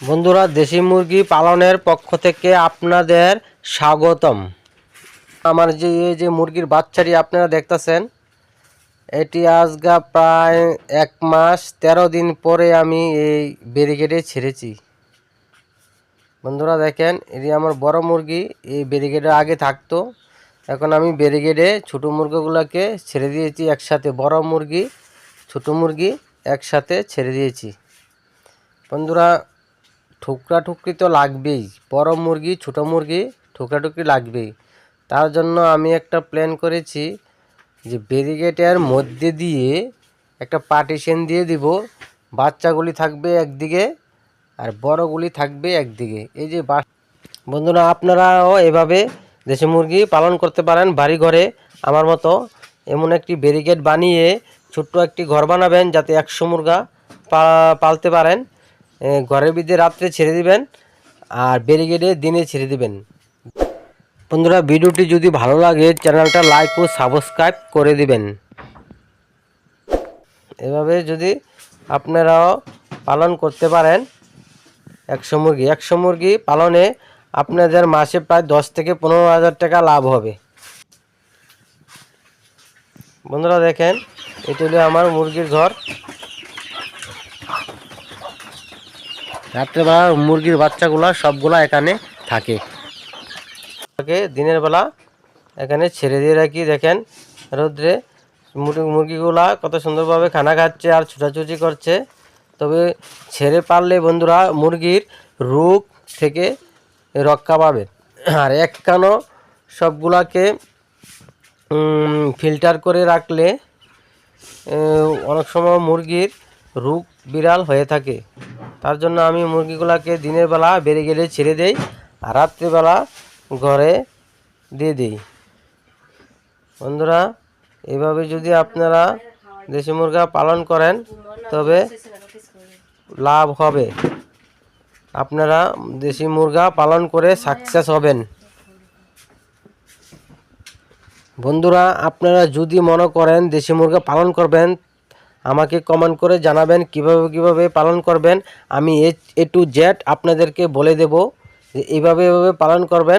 বন্ধুরা, দেশি মুরগি পালনের পক্ষ থেকে আপনাদের স্বাগতম। আমার যে, এই যে মুরগির বাচ্চাটি আপনারা দেখতেছেন, এটি আজগা প্রায় এক মাস তেরো দিন পরে আমি এই ব্যারিকেডে ছেড়েছি। বন্ধুরা দেখেন, এটি আমার বড় মুরগি, এই ব্যারিকেডে আগে থাকতো। এখন আমি ব্যারিকেডে ছোটো মুরগিগুলোকে ছেড়ে দিয়েছি, একসাথে বড় মুরগি, ছোটো মুরগি একসাথে ছেড়ে দিয়েছি। বন্ধুরা ঠুকরা ঠুকরি তো লাগবেই, বড় মুরগি, ছোটো মুরগি ঠুকরা টুকরি লাগবেই। তার জন্য আমি একটা প্ল্যান করেছি যে ব্যারিকেডের মধ্যে দিয়ে একটা পার্টিশন দিয়ে দিব। বাচ্চাগুলি থাকবে একদিকে আর বড়গুলি থাকবে একদিকে। এই যে বন্ধুরা, আপনারাও এভাবে দেশি মুরগি পালন করতে পারেন বাড়ি ঘরে আমার মতো এমন একটি ব্যারিকেড বানিয়ে ছোট্ট একটি ঘর বানাবেন যাতে একশো মুরগা পালতে পারেন। ঘরের ভিতরে রাত্রে ছেড়ে দিবেন আর ব্যারিকেডে দিনে ছেড়ে দিবেন। বন্ধুরা, ভিডিওটি যদি ভালো লাগে চ্যানেলটা লাইক ও সাবস্ক্রাইব করে দিবেন। এভাবে যদি আপনারাও পালন করতে পারেন, একশো মুরগি। একশো মুরগি পালনে আপনাদের মাসে প্রায় দশ থেকে পনেরো হাজার টাকা লাভ হবে। বন্ধুরা, দেখেন, এটি হলো আমার মুরগির ঘর রাত্রেবেলা মুরগির বাচ্চাগুলা সবগুলা এখানে থাকে। থাকে, দিনের বেলা এখানে ছেড়ে দিয়ে রাখি, দেখেন রোদ্রে মুরগি, মুরগিগুলা কত সুন্দরভাবে খানা খাচ্ছে আর ছুটাছুটি করছে। তবে ছেড়ে পারলে বন্ধুরা মুরগির রোগ থেকে রক্ষা পাবে। আর এক কানো সবগুলাকে ফিল্টার করে রাখলে অনেক সময় মুরগির রোগ বিড়াল হয়ে থাকে। তার জন্য আমি মুরগিগুলাকে দিনের বেলা বেড়ে গেলে ছেড়ে দেই আর রাত্রিবেলা ঘরে দিয়ে দিই। বন্ধুরা, এভাবে যদি আপনারা দেশি মুরগা পালন করেন, তবে লাভ হবে। আপনারা দেশি মুরগা পালন করে সাকসেস হবেন। বন্ধুরা, আপনারা যদি মনে করেন দেশি মুরগা পালন করবেন আমাকে কমেন্ট করে জানাবেন কীভাবে কীভাবে পালন করবেন। আমি এ টু জেড আপনাদেরকে বলে দেব যে এইভাবে এভাবে পালন করবেন।